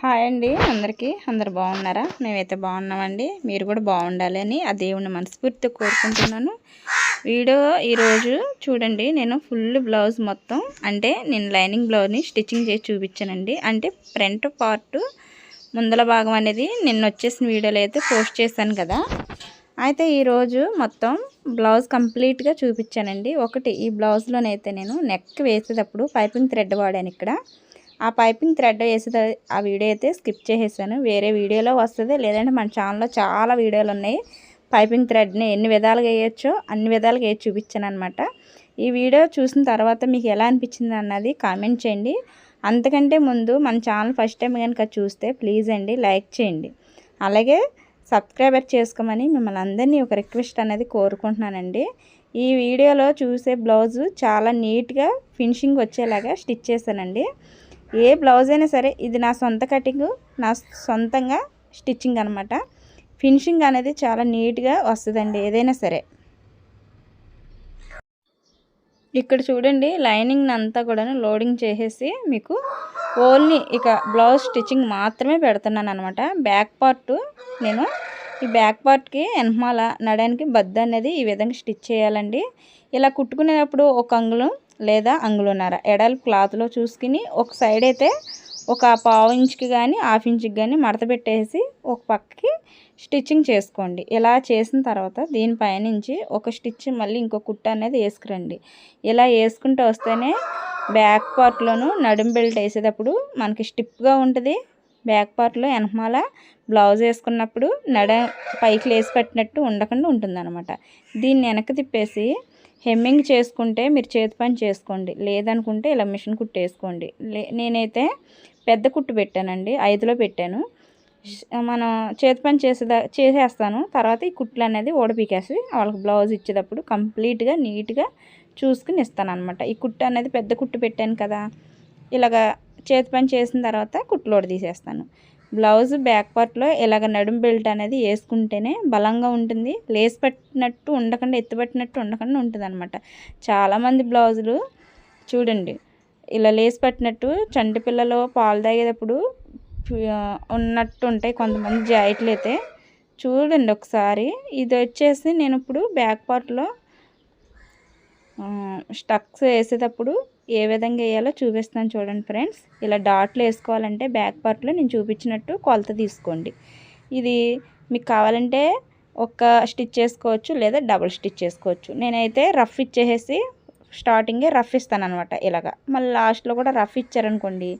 Hi అండి అందరికీ. అందరు బాగున్నారా? మేమైతే బాగున్నామండి. మీరు కూడా బాగుండాలి అని ఆ దేవుని మనస్ఫూర్తి కోరుకుంటున్నాను. వీడియో ఈరోజు చూడండి నేను ఫుల్ బ్లౌజ్ మొత్తం అంటే నేను లైనింగ్ బ్లౌజ్ని స్టిచ్చింగ్ చేసి చూపించానండి. అంటే ఫ్రంట్ పార్ట్ ముందల భాగం అనేది నిన్న వచ్చేసిన వీడియోలో అయితే పోస్ట్ చేశాను కదా. అయితే ఈరోజు మొత్తం బ్లౌజ్ కంప్లీట్గా చూపించానండి. ఒకటి ఈ బ్లౌజ్లోనైతే నేను నెక్ వేసేటప్పుడు పైపింగ్ థ్రెడ్ వాడాను ఇక్కడ. ఆ పైపింగ్ థ్రెడ్ వేసే ఆ వీడియో అయితే స్కిప్ చేసేసాను. వేరే వీడియోలో వస్తుంది. లేదంటే మన ఛానల్లో చాలా వీడియోలు ఉన్నాయి. పైపింగ్ థ్రెడ్ని ఎన్ని విధాలుగా వేయచ్చో అన్ని విధాలుగా వేసి చూపించాను అనమాట ఈ వీడియో చూసిన తర్వాత మీకు ఎలా అనిపించింది అన్నది కామెంట్ చేయండి. అంతకంటే ముందు మన ఛానల్ ఫస్ట్ టైం కనుక చూస్తే ప్లీజ్ అండి లైక్ చేయండి. అలాగే సబ్స్క్రైబర్ చేసుకోమని మిమ్మల్ని అందరినీ ఒక రిక్వెస్ట్ అనేది కోరుకుంటున్నానండి. ఈ వీడియోలో చూసే బ్లౌజు చాలా నీట్గా ఫినిషింగ్ వచ్చేలాగా స్టిచ్ చేశానండి. ఏ బ్లౌజ్ అయినా సరే ఇది నా సొంత కటింగ్ నా సొంతంగా స్టిచ్చింగ్ అనమాట ఫినిషింగ్ అనేది చాలా నీట్గా వస్తుందండి ఏదైనా సరే. ఇక్కడ చూడండి లైనింగ్ అంతా కూడా లోడింగ్ చేసేసి మీకు ఓన్లీ ఇక బ్లౌజ్ స్టిచ్చింగ్ మాత్రమే పెడుతున్నాను అనమాట బ్యాక్ పార్ట్ నేను ఈ బ్యాక్ పార్ట్కి ఎన్మాల నడానికి బద్ద అనేది ఈ విధంగా స్టిచ్ చేయాలండి. ఇలా కుట్టుకునేటప్పుడు ఒక అంగుళం లేదా అంగుళన్నర ఎడల్ క్లాత్లో చూసుకుని ఒక సైడ్ అయితే ఒక పావు ఇంచుకి కానీ హాఫ్ ఇంచుకి కానీ మడత పెట్టేసి ఒక పక్కకి స్టిచ్చింగ్ చేసుకోండి. ఇలా చేసిన తర్వాత దీనిపైనుంచి ఒక స్టిచ్ మళ్ళీ ఇంకో కుట్ట అనేది వేసుకురండి. ఇలా వేసుకుంటూ వస్తేనే బ్యాక్ పార్ట్లోను నడుం బెల్ట్ వేసేటప్పుడు మనకి స్టిప్గా ఉంటుంది. బ్యాక్ పార్ట్లో వెనకమాల బ్లౌజ్ వేసుకున్నప్పుడు నడ పైకి లేసి పెట్టినట్టు ఉండకుండా ఉంటుందన్నమాట. దీన్ని వెనక్కి తిప్పేసి హెమ్మింగ్ చేసుకుంటే మీరు చేతి పని చేసుకోండి. లేదనుకుంటే ఇలా మిషన్ కుట్టు వేసుకోండి నేనైతే పెద్ద కుట్టు పెట్టానండి. ఐదులో పెట్టాను. మనం చేతి పని చేసేదా చేసేస్తాను. తర్వాత ఈ కుట్లు అనేది ఓడపీకేసి వాళ్ళకి బ్లౌజ్ ఇచ్చేటప్పుడు కంప్లీట్గా నీట్గా చూసుకుని ఇస్తాను అనమాట ఈ కుట్టు అనేది పెద్ద కుట్టు పెట్టాను కదా ఇలాగ చేతి పని చేసిన తర్వాత కుట్లోడు తీసేస్తాను. బ్లౌజ్ బ్యాక్ పార్ట్లో ఇలాగ నడుం బెల్ట్ అనేది వేసుకుంటేనే బలంగా ఉంటుంది. లేస్ పట్టినట్టు ఉండకుండా ఎత్తుపట్టినట్టు ఉండకుండా ఉంటుంది అనమాట చాలామంది బ్లౌజులు చూడండి ఇలా లేస్ పట్టినట్టు చంటి పిల్లలు పాలు తాగేటప్పుడు ఉన్నట్టు ఉంటాయి. కొంతమంది జాయిట్లు అయితే చూడండి ఒకసారి. ఇది వచ్చేసి నేను ఇప్పుడు బ్యాక్ పార్ట్లో స్టక్స్ వేసేటప్పుడు ఏ విధంగా వేయాలో చూపిస్తాను చూడండి ఫ్రెండ్స్. ఇలా డాట్లు వేసుకోవాలంటే బ్యాక్ పార్ట్లో నేను చూపించినట్టు కొలత తీసుకోండి. ఇది మీకు కావాలంటే ఒక స్టిచ్ చేసుకోవచ్చు లేదా డబుల్ స్టిచ్ చేసుకోవచ్చు. నేనైతే రఫ్ ఇచ్చేసి స్టార్టింగే రఫ్ ఇస్తాను అనమాట ఇలాగా. మళ్ళీ లాస్ట్లో కూడా రఫ్ ఇచ్చారనుకోండి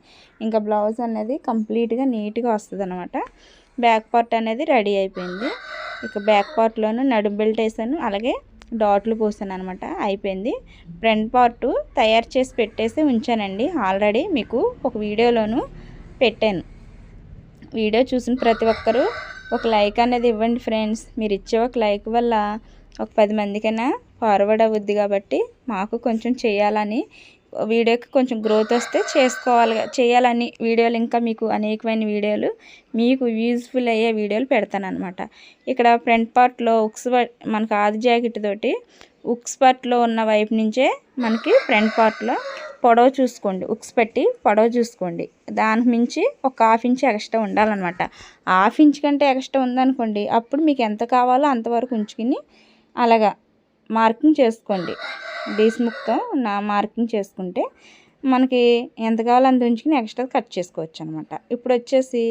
ఇంకా బ్లౌజ్ అనేది కంప్లీట్గా నీట్గా వస్తుంది అనమాట బ్యాక్ పార్ట్ అనేది రెడీ అయిపోయింది. ఇక బ్యాక్ పార్ట్లోనూ నడుం బెల్ట్ వేసాను. అలాగే డాట్లు పోసాను అనమాట అయిపోయింది. ఫ్రంట్ పార్ట్ తయారు చేసి పెట్టేసి ఉంచానండి. ఆల్రెడీ మీకు ఒక వీడియోలోను పెట్టాను. వీడియో చూసిన ప్రతి ఒక్కరూ ఒక లైక్ అనేది ఇవ్వండి ఫ్రెండ్స్. మీరు ఇచ్చే ఒక లైక్ వల్ల ఒక పది మందికైనా ఫార్వర్డ్ అవుద్ది కాబట్టి మాకు కొంచెం చేయాలని వీడియోకి కొంచెం గ్రోత్ వస్తే చేసుకోవాలి. చేయాలని వీడియోలు ఇంకా మీకు అనేకమైన వీడియోలు మీకు యూజ్ఫుల్ అయ్యే వీడియోలు పెడతానమాట ఇక్కడ ఫ్రంట్ పార్ట్లో ఉక్స్ మనకు ఆది జాకెట్ తోటి ఉక్స్ పార్ట్లో ఉన్న వైపు నుంచే మనకి ఫ్రంట్ పార్ట్లో పొడవ చూసుకోండి. ఉక్స్ పెట్టి పొడవ చూసుకోండి. దానికి మించి ఒక హాఫ్ ఇంచ్ ఎక్స్ట్రా ఉండాలన్నమాట. హాఫ్ ఇంచ్ కంటే ఎక్స్ట్రా ఉందనుకోండి అప్పుడు మీకు ఎంత కావాలో అంతవరకు ఉంచుకుని అలాగా మార్కింగ్ చేసుకోండి. డీస్ ముక్తో నా మార్కింగ్ చేసుకుంటే మనకి ఎంత కావాలో అంత ఉంచుకుని ఎక్స్ట్రా కట్ చేసుకోవచ్చు అనమాట ఇప్పుడు వచ్చేసి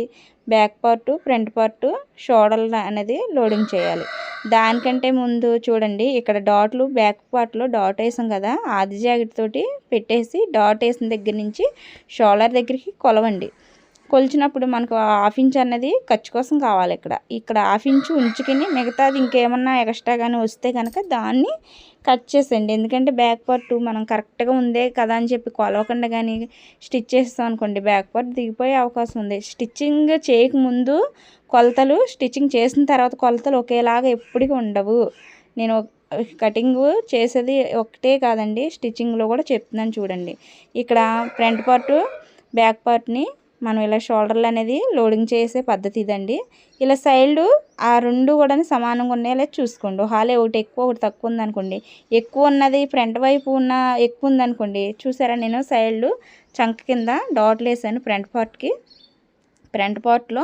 బ్యాక్ పార్ట్ ఫ్రంట్ పార్ట్ షోడల్ అనేది లోడింగ్ చేయాలి. దానికంటే ముందు చూడండి ఇక్కడ డాట్లు బ్యాక్ పార్ట్లో డాట్ వేసాం కదా ఆది జాకెట్ తోటి పెట్టేసి డాట్ వేసిన దగ్గర నుంచి షోల్డర్ దగ్గరికి కొలవండి. కొలిచినప్పుడు మనకు హాఫ్ ఇంచ్ అన్నది ఖర్చు కోసం కావాలి ఇక్కడ. ఇక్కడ హాఫ్ ఇంచ్ ఉంచుకుని మిగతాది ఇంకేమన్నా ఎక్స్ట్రా కానీ వస్తే కనుక దాన్ని కట్ చేసేయండి. ఎందుకంటే బ్యాక్ పార్ట్ మనం కరెక్ట్గా ఉందే కదా అని చెప్పి కొలవకుండా కానీ స్టిచ్ చేస్తాం అనుకోండి బ్యాక్ పార్ట్ దిగిపోయే అవకాశం ఉంది. స్టిచ్చింగ్ చేయకముందు కొలతలు స్టిచ్చింగ్ చేసిన తర్వాత కొలతలు ఒకేలాగా ఎప్పటికీ ఉండవు. నేను కటింగ్ చేసేది ఒకటే కాదండి స్టిచ్చింగ్లో కూడా చెప్తున్నాను చూడండి. ఇక్కడ ఫ్రంట్ పార్ట్ బ్యాక్ పార్ట్ని మనం ఇలా షోల్డర్లు అనేది లోడింగ్ చేసే పద్ధతి ఇదండి. ఇలా సైడ్ ఆ రెండు కూడా సమానంగా ఉన్నాయో. చూసుకోండి. హాలే ఒకటి ఎక్కువ ఒకటి తక్కువ ఉందనుకోండి. ఎక్కువ ఉన్నది ఫ్రంట్ వైపు ఉన్న ఎక్కువ ఉందనుకోండి. చూసారా నేను సైడ్లు చంక కింద డాట్లు వేసాను ఫ్రంట్ పార్ట్కి ఫ్రంట్ పార్ట్లో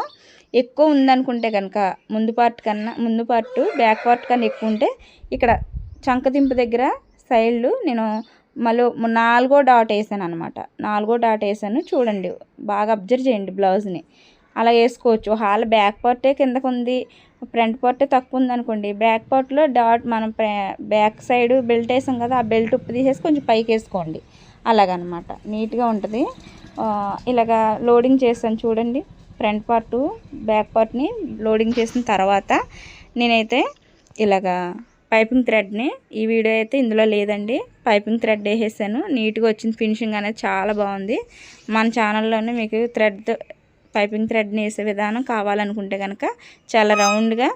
ఎక్కువ ఉందనుకుంటే కనుక ముందు పార్ట్ కన్నా ముందు పార్ట్ బ్యాక్ పార్ట్ కన్నా ఎక్కువ ఉంటే ఇక్కడ చంక దింపు దగ్గర సైడ్లు నేను మళ్ళీ నాలుగో డాట్ వేసాను అనమాట నాలుగో డాట్ వేసాను. చూడండి బాగా అబ్జర్వ్ చేయండి బ్లౌజ్ని. అలా వేసుకోవచ్చు. హాల్ బ్యాక్ పార్టే కిందకు ఉంది. ఫ్రంట్ పార్టే తక్కువ ఉంది అనుకోండి. బ్యాక్ పార్ట్లో డాట్ మనం బ్యాక్ సైడ్ బెల్ట్ వేసాం కదా ఆ బెల్ట్ ఉప్పు తీసేసి కొంచెం పైకి వేసుకోండి. అలాగనమాట. నీట్గా ఉంటుంది. ఇలాగా లోడింగ్ చేస్తాను చూడండి. ఫ్రంట్ పార్ట్ బ్యాక్ పార్ట్ని లోడింగ్ చేసిన తర్వాత నేనైతే ఇలాగా పైపింగ్ థ్రెడ్ని ఈ వీడియో అయితే ఇందులో లేదండి. పైపింగ్ థ్రెడ్ వేసేసాను. నీట్గా వచ్చింది ఫినిషింగ్ అనేది చాలా బాగుంది. మన ఛానల్లోనే మీకు థ్రెడ్ పైపింగ్ థ్రెడ్ని వేసే విధానం కావాలనుకుంటే కనుక చాలా రౌండ్గా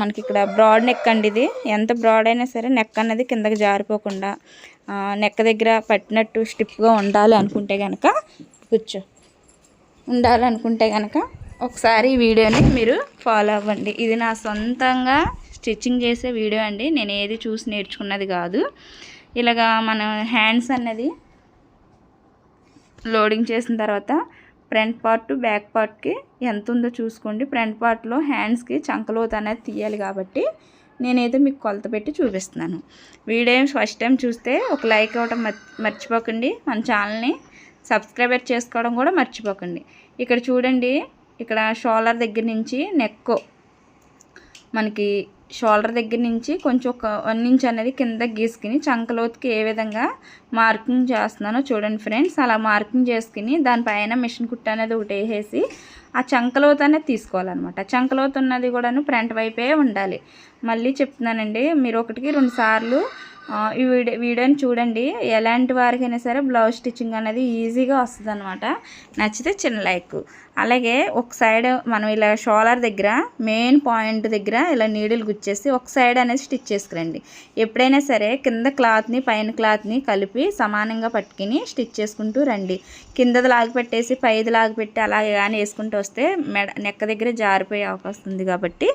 మనకి ఇక్కడ బ్రాడ్ నెక్ అండి ఇది. ఎంత బ్రాడ్ అయినా సరే నెక్ అన్నది కిందకి జారిపోకుండా నెక్ దగ్గర పట్టినట్టు స్టిప్గా ఉండాలి అనుకుంటే కనుక కూర్చో. ఉండాలనుకుంటే కనుక ఒకసారి ఈ వీడియోని మీరు ఫాలో అవ్వండి. ఇది నా సొంతంగా స్టిచ్చింగ్ చేసే వీడియో అండి. నేను ఏది చూసి నేర్చుకున్నది కాదు. ఇలాగా మన హ్యాండ్స్ అన్నది లోడింగ్ చేసిన తర్వాత ఫ్రంట్ పార్ట్ బ్యాక్ పార్ట్కి ఎంత ఉందో చూసుకోండి. ఫ్రంట్ పార్ట్లో హ్యాండ్స్కి చంకలోత అనేది తీయాలి కాబట్టి నేనైతే మీకు కొలత పెట్టి చూపిస్తున్నాను. వీడియో ఫస్ట్ టైం చూస్తే ఒక లైక్ అవ్వడం మర్చిపోకండి. మన ఛానల్ని సబ్స్క్రైబర్ చేసుకోవడం కూడా మర్చిపోకండి. ఇక్కడ చూడండి ఇక్కడ షోలర్ దగ్గర నుంచి నెక్కు మనకి షోల్డర్ దగ్గర నుంచి కొంచెం ఒక వన్ ఇంచ్ అనేది కింద గీసుకుని చంకలోతుకి ఏ విధంగా మార్కింగ్ చేస్తున్నానో చూడండి ఫ్రెండ్స్. అలా మార్కింగ్ చేసుకుని దానిపైన మిషన్ కుట్ట అనేది ఒకటి వేసేసి ఆ చంకలోత అనేది తీసుకోవాలన్నమాట. చంకలోత ఉన్నది కూడాను ఫ్రంట్ వైపే ఉండాలి. మళ్ళీ చెప్తున్నానండి మీరు ఒకటికి రెండు సార్లు ఈ వీడియో వీడియోని చూడండి. ఎలాంటి వారికైనా సరే బ్లౌజ్ స్టిచ్చింగ్ అనేది ఈజీగా వస్తుంది అనమాట నచ్చితే చిన్న లైక్. అలాగే ఒక సైడ్ మనం ఇలా షోలర్ దగ్గర మెయిన్ పాయింట్ దగ్గర ఇలా నీడిల్ గుచ్చేసి ఒక సైడ్ అనేది స్టిచ్ చేసుకురండి. ఎప్పుడైనా సరే కింద క్లాత్ని పైన క్లాత్ని కలిపి సమానంగా పట్టుకుని స్టిచ్ చేసుకుంటూ రండి. కిందది లాగి పెట్టేసి పైది లాగి పెట్టి అలాగే కానీ వేసుకుంటూ వస్తే మెడ నెక్క దగ్గర జారిపోయే అవకాశం ఉంది కాబట్టి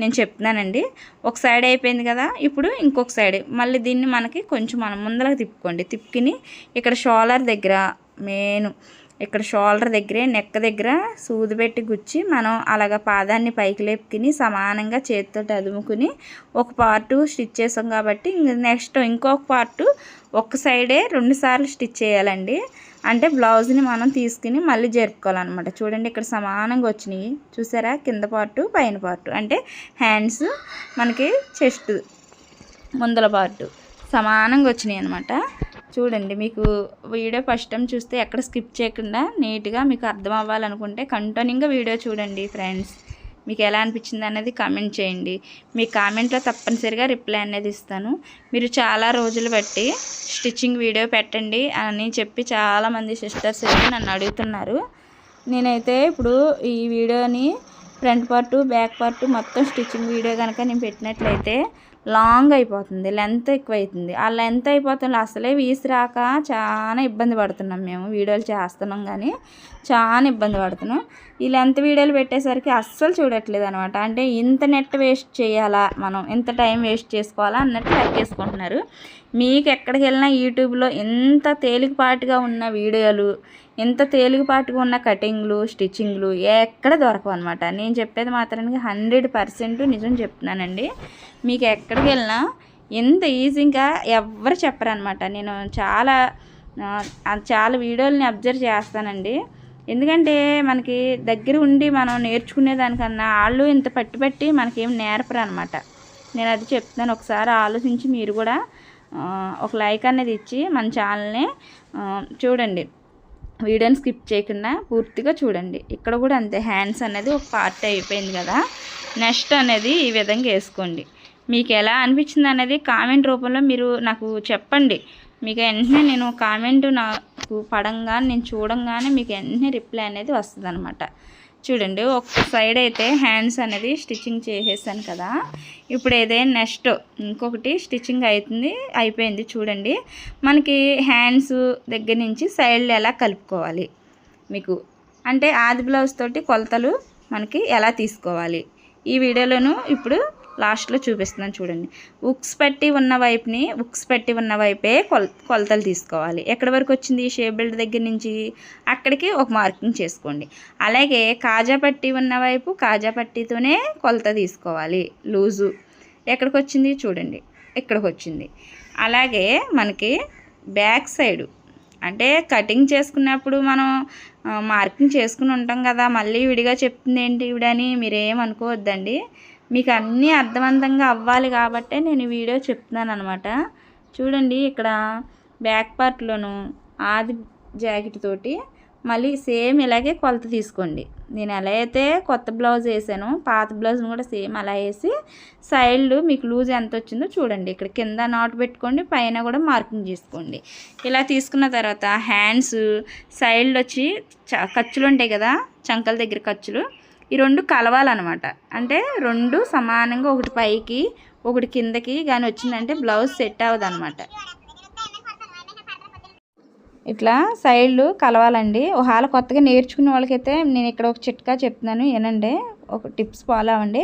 నేను చెప్తున్నానండి. ఒక సైడ్ అయిపోయింది కదా ఇప్పుడు ఇంకొక సైడ్ మళ్ళీ దీన్ని మనకి కొంచెం మనం ముందరకు తిప్పుకోండి. తిప్పుకుని ఇక్కడ షోలర్ దగ్గర మెయిన్ ఇక్కడ షోల్డర్ దగ్గరే నెక్క దగ్గర సూది పెట్టి గుచ్చి మనం అలాగ పాదాన్ని పైకి లేపుకుని సమానంగా చేతితో అదుముకుని ఒక పార్టు స్టిచ్ చేసాం కాబట్టి నెక్స్ట్ ఇంకొక పార్టు ఒక సైడే రెండు సార్లు స్టిచ్ చేయాలండి. అంటే బ్లౌజ్ని మనం తీసుకుని మళ్ళీ జరుపుకోవాలన్నమాట. చూడండి ఇక్కడ సమానంగా వచ్చినాయి. చూసారా? కింద పార్టు పైన పార్టు అంటే హ్యాండ్స్ మనకి చెస్ట్ ముందల పార్టు సమానంగా వచ్చినాయి అనమాట చూడండి మీకు వీడియో ఫస్ట్ టైం చూస్తే ఎక్కడ స్కిప్ చేయకుండా నీట్గా మీకు అర్థం అవ్వాలనుకుంటే కంటిన్యూగా వీడియో చూడండి ఫ్రెండ్స్. మీకు ఎలా అనిపించింది అనేది కామెంట్ చేయండి. మీ కామెంట్లో తప్పనిసరిగా రిప్లై అనేది ఇస్తాను. మీరు చాలా రోజులు బట్టి స్టిచ్చింగ్ వీడియో పెట్టండి అని చెప్పి చాలామంది సిస్టర్స్ అయితే నన్ను అడుగుతున్నారు. నేనైతే ఇప్పుడు ఈ వీడియోని ఫ్రంట్ పార్ట్ బ్యాక్ పార్ట్ మొత్తం స్టిచ్చింగ్ వీడియో కనుక నేను పెట్టినట్లయితే లాంగ్ అయిపోతుంది లెంత్ ఎక్కువ అవుతుంది ఆ లెంత్ అయిపోతుంది అసలే వీసిరాక చాలా ఇబ్బంది పడుతున్నాం మేము. వీడియోలు చేస్తున్నాం కానీ చాలా ఇబ్బంది పడుతున్నాం. ఈ లెంత్ వీడియోలు పెట్టేసరికి అస్సలు చూడట్లేదు అనమాట అంటే ఇంత నెట్ వేస్ట్ చేయాలా మనం? ఇంత టైం వేస్ట్ చేసుకోవాలా? అన్నట్టు లెక్కేసుకుంటున్నారు మీకు ఎక్కడికి వెళ్ళినా యూట్యూబ్లో ఎంత తేలికపాటుగా ఉన్న వీడియోలు ఎంత తేలికపాటుగా ఉన్న కటింగ్లు స్టిచ్చింగ్లు ఎక్కడ దొరకవు అనమాట నేను చెప్పేది మాత్రానికి హండ్రెడ్ పర్సెంట్ నిజం చెప్తున్నానండి. మీకు ఎక్కడికి వెళ్ళినా ఎంత ఈజీగా ఎవరు చెప్పరనమాట నేను చాలా చాలా వీడియోలని అబ్జర్వ్ చేస్తానండి. ఎందుకంటే మనకి దగ్గర ఉండి మనం నేర్చుకునే దానికన్నా వాళ్ళు ఇంత పట్టి పట్టి మనకేం నేర్పరు అనమాట నేను అది చెప్తున్నాను ఒకసారి ఆలోచించి మీరు కూడా ఒక లైక్ అనేది ఇచ్చి మన ఛానల్ని చూడండి. వీడియోని స్కిప్ చేయకుండా పూర్తిగా చూడండి. ఇక్కడ కూడా అంతే హ్యాండ్స్ అనేది ఒక పార్ట్ అయిపోయింది కదా. నెక్స్ట్ అనేది ఈ విధంగా వేసుకోండి. మీకు ఎలా అనిపించింది అనేది కామెంట్ రూపంలో మీరు నాకు చెప్పండి. మీకు వెంటనే నేను కామెంట్ నాకు పడంగానే నేను చూడంగానే మీకు వెంటనే రిప్లై అనేది వస్తుంది అనమాట చూడండి ఒక సైడ్ అయితే హ్యాండ్స్ అనేది స్టిచ్చింగ్ చేసేసాను కదా. ఇప్పుడు ఏదైనా నెక్స్ట్ ఇంకొకటి స్టిచ్చింగ్ అవుతుంది అయిపోయింది చూడండి. మనకి హ్యాండ్స్ దగ్గర నుంచి సైడ్లు ఎలా కలుపుకోవాలి? మీకు అంటే ఆది బ్లౌజ్ తోటి కొలతలు మనకి ఎలా తీసుకోవాలి? ఈ వీడియోలోను ఇప్పుడు లాస్ట్లో చూపిస్తున్నాను చూడండి. ఉక్స్ పెట్టి ఉన్న వైపుని ఉక్స్ పెట్టి ఉన్న వైపే కొల కొలతలు తీసుకోవాలి. ఎక్కడి వరకు వచ్చింది షేప్ బెల్ట్ దగ్గర నుంచి? అక్కడికి ఒక మార్కింగ్ చేసుకోండి. అలాగే కాజా పట్టి ఉన్న వైపు కాజా పట్టీతోనే కొలత తీసుకోవాలి. లూజు. ఎక్కడికి వచ్చింది? చూడండి. ఇక్కడికి వచ్చింది. అలాగే మనకి బ్యాక్ సైడు. అంటే కటింగ్ చేసుకున్నప్పుడు మనం మార్కింగ్ చేసుకుని ఉంటాం కదా మళ్ళీ విడిగా చెప్తుంది ఏంటి ఇవిడని మీరేమనుకోవద్దండి మీకు అన్నీ అర్థవంతంగా అవ్వాలి కాబట్టే నేను వీడియో చెప్తున్నాను అనమాట చూడండి ఇక్కడ బ్యాక్ పార్ట్లోను ఆది జాకెట్ తోటి మళ్ళీ సేమ్ ఇలాగే కొలత తీసుకోండి. నేను ఎలా అయితే కొత్త బ్లౌజ్ వేసాను పాత బ్లౌజ్ని కూడా సేమ్ అలా వేసి సైడ్లు మీకు లూజ్ ఎంత వచ్చిందో చూడండి. ఇక్కడ కింద నాట్ పెట్టుకోండి పైన కూడా మార్కింగ్ చేసుకోండి. ఇలా తీసుకున్న తర్వాత హ్యాండ్స్ సైడ్లు వచ్చి ఖర్చులు ఉంటాయి కదా చంకల దగ్గర ఖర్చులు. ఈ రెండు కలవాలన్నమాట. అంటే రెండు సమానంగా ఒకటి పైకి ఒకటి కిందకి కానీ వచ్చిందంటే బ్లౌజ్ సెట్ అవ్వదు అనమాట ఇట్లా సైడ్లు కలవాలండి. ఒకవేళ కొత్తగా నేర్చుకునే వాళ్ళకైతే నేను ఇక్కడ ఒక చిట్కా చెప్తున్నాను ఏనండి ఒక టిప్స్ ఫాలో అవ్వండి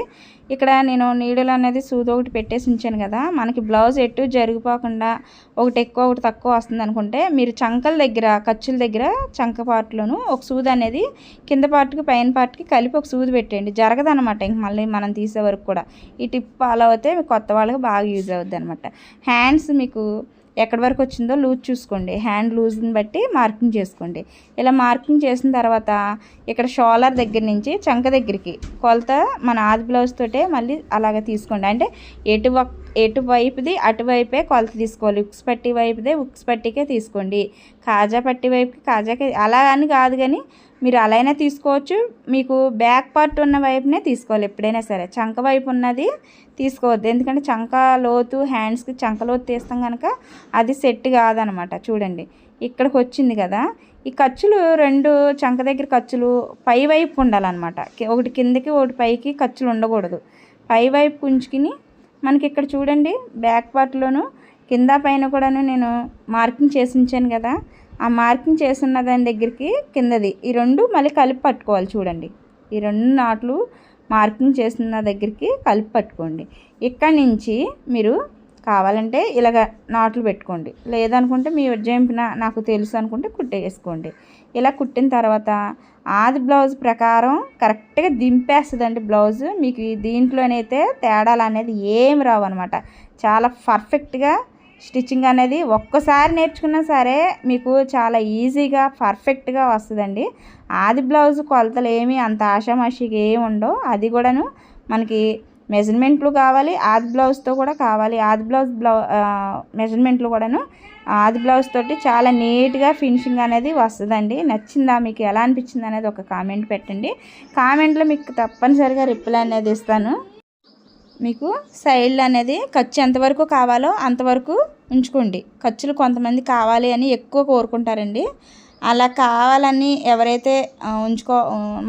ఇక్కడ నేను నీడలు అనేది సూది ఒకటి పెట్టేసి ఉంచాను కదా మనకి బ్లౌజ్ ఎటు జరిగిపోకుండా ఒకటి ఎక్కువ ఒకటి తక్కువ వస్తుంది అనుకుంటే మీరు చంకల దగ్గర ఖర్చుల దగ్గర చంక పార్ట్లోను ఒక సూది అనేది కింద పార్ట్కి పైన పార్ట్కి కలిపి ఒక సూది పెట్టేయండి. జరగదనమాట ఇంక మళ్ళీ మనం తీసే వరకు కూడా. ఈ టిప్ ఫాలో అయితే కొత్త వాళ్ళకి బాగా యూజ్ అవుద్ది అనమాట హ్యాండ్స్ మీకు ఎక్కడి వరకు వచ్చిందో లూజ్ చూసుకోండి. హ్యాండ్ లూజ్ని బట్టి మార్కింగ్ చేసుకోండి. ఇలా మార్కింగ్ చేసిన తర్వాత ఇక్కడ షోలర్ దగ్గర నుంచి చంక దగ్గరికి కొలత మన ఆది బ్లౌజ్ తోటే మళ్ళీ అలాగ తీసుకోండి. అంటే ఎటు ఎటువైపుది అటువైపే కొలత తీసుకోవాలి. ఉక్స్ పట్టి వైపుదే ఉక్స్ పట్టికే తీసుకోండి. కాజా పట్టి వైపుకి కాజాకే అలా అని కాదు కానీ మీరు అలా అయినా తీసుకోవచ్చు. మీకు బ్యాక్ పార్ట్ ఉన్న వైపునే తీసుకోవాలి ఎప్పుడైనా సరే. చంక వైపు ఉన్నది తీసుకోవద్దు. ఎందుకంటే చంక లోతు హ్యాండ్స్కి చంక లోతు తీస్తాం కనుక అది సెట్ కాదనమాట. చూడండి. ఇక్కడికి వచ్చింది కదా. ఈ ఖర్చులు రెండు చంక దగ్గర ఖర్చులు పై వైపు ఉండాలన్నమాట. ఒకటి కిందకి ఒకటి పైకి ఖర్చులు ఉండకూడదు. పై వైపు ఉంచుకుని మనకి ఇక్కడ చూడండి. బ్యాక్ పార్ట్లోను కింద పైన కూడాను నేను మార్కింగ్ చేసి ఉంచాను కదా. ఆ మార్కింగ్ చేస్తున్న దాని దగ్గరికి కిందది. ఈ రెండు మళ్ళీ కలిపి పట్టుకోవాలి చూడండి. ఈ రెండు నాట్లు మార్కింగ్ చేస్తున్న దగ్గరికి కలిపి పట్టుకోండి. ఇక్కడి నుంచి మీరు కావాలంటే ఇలాగ నాట్లు పెట్టుకోండి. లేదనుకుంటే మీ ఉజ్జయింపిన నాకు తెలుసు అనుకుంటే కుట్టేసుకోండి. ఇలా కుట్టిన తర్వాత ఆది బ్లౌజ్ ప్రకారం కరెక్ట్గా దింపేస్తుందండి బ్లౌజ్. మీకు దీంట్లోనైతే తేడాలు అనేది ఏమి రావు అనమాట చాలా పర్ఫెక్ట్గా స్టిచ్చింగ్ అనేది ఒక్కసారి నేర్చుకున్నా సరే మీకు చాలా ఈజీగా పర్ఫెక్ట్గా వస్తుందండి. ఆది బ్లౌజ్ కొలతలు ఏమి అంత ఆషామాషికి ఏమి ఉండవు. అది కూడాను మనకి మెజర్మెంట్లు కావాలి ఆది బ్లౌజ్తో కూడా కావాలి. ఆది బ్లౌజ్ బ్లౌ మెజర్మెంట్లు కూడాను ఆది బ్లౌజ్ తోటి చాలా నీట్గా ఫినిషింగ్ అనేది వస్తుందండి. నచ్చిందా మీకు ఎలా అనిపించింది అనేది ఒక కామెంట్ పెట్టండి. కామెంట్లో మీకు తప్పనిసరిగా రిప్లై అనేది ఇస్తాను. మీకు సైడ్లు అనేది ఖర్చు ఎంతవరకు కావాలో అంతవరకు ఉంచుకోండి. ఖర్చులు కొంతమంది కావాలి అని ఎక్కువ కోరుకుంటారండి. అలా కావాలని ఎవరైతే ఉంచుకో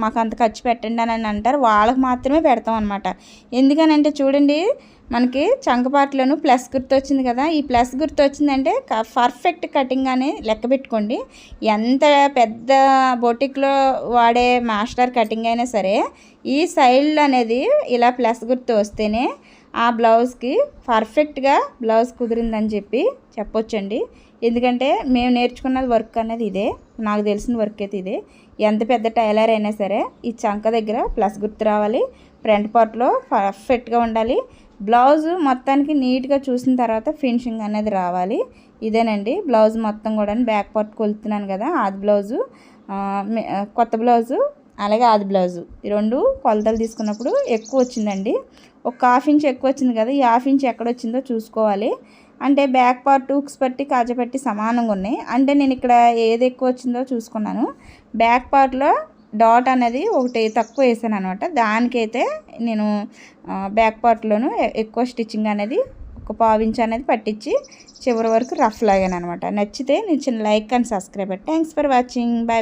మాకు అంత ఖర్చు పెట్టండి అని అంటారు వాళ్ళకి మాత్రమే పెడతాం అనమాట ఎందుకనంటే చూడండి మనకి చంకపాట్లను ప్లస్ గుర్తు వచ్చింది కదా. ఈ ప్లస్ గుర్తు వచ్చిందంటే పర్ఫెక్ట్ కటింగ్ అని లెక్క పెట్టుకోండి. ఎంత పెద్ద బొటిక్లో వాడే మాస్టర్ కటింగ్ అయినా సరే ఈ సైడ్ అనేది ఇలా ప్లస్ గుర్తు వస్తేనే ఆ బ్లౌజ్కి పర్ఫెక్ట్గా బ్లౌజ్ కుదిరిందని చెప్పి చెప్పొచ్చండి. ఎందుకంటే మేము నేర్చుకున్నది వర్క్ అనేది ఇదే. నాకు తెలిసిన వర్క్ అయితే ఇదే. ఎంత పెద్ద టైలర్ అయినా సరే ఈ చంక దగ్గర ప్లస్ గుర్తు రావాలి. ఫ్రంట్ పార్ట్లో పర్ఫెక్ట్గా ఉండాలి. బ్లౌజ్ మొత్తానికి నీట్గా చూసిన తర్వాత ఫినిషింగ్ అనేది రావాలి. ఇదేనండి. బ్లౌజ్ మొత్తం కూడా బ్యాక్ పార్ట్ కొలుతున్నాను కదా ఆది బ్లౌజు. కొత్త బ్లౌజు అలాగే ఆది బ్లౌజు. ఈ రెండు కొలతలు తీసుకున్నప్పుడు ఎక్కువ వచ్చిందండి. ఒక హాఫ్ ఇంచ్ ఎక్కువ వచ్చింది కదా ఈ హాఫ్ ఇంచ్ ఎక్కడ వచ్చిందో చూసుకోవాలి. అంటే బ్యాక్ పార్ట్ హుక్స్ పట్టి కాజపట్టి సమానంగా ఉన్నాయి. అంటే నేను ఇక్కడ ఏది ఎక్కువ వచ్చిందో చూసుకున్నాను. బ్యాక్ పార్ట్లో డాట్ అనేది ఒకటి తక్కువ వేసాను అనమాట దానికైతే నేను బ్యాక్ పార్ట్లోను ఎక్కువ స్టిచ్చింగ్ అనేది ఒక పావించ అనేది పట్టించి చివరి వరకు రఫ్ లాగాను అనమాట నచ్చితే నేను చిన్న like and subscribe thanks for watching. Bye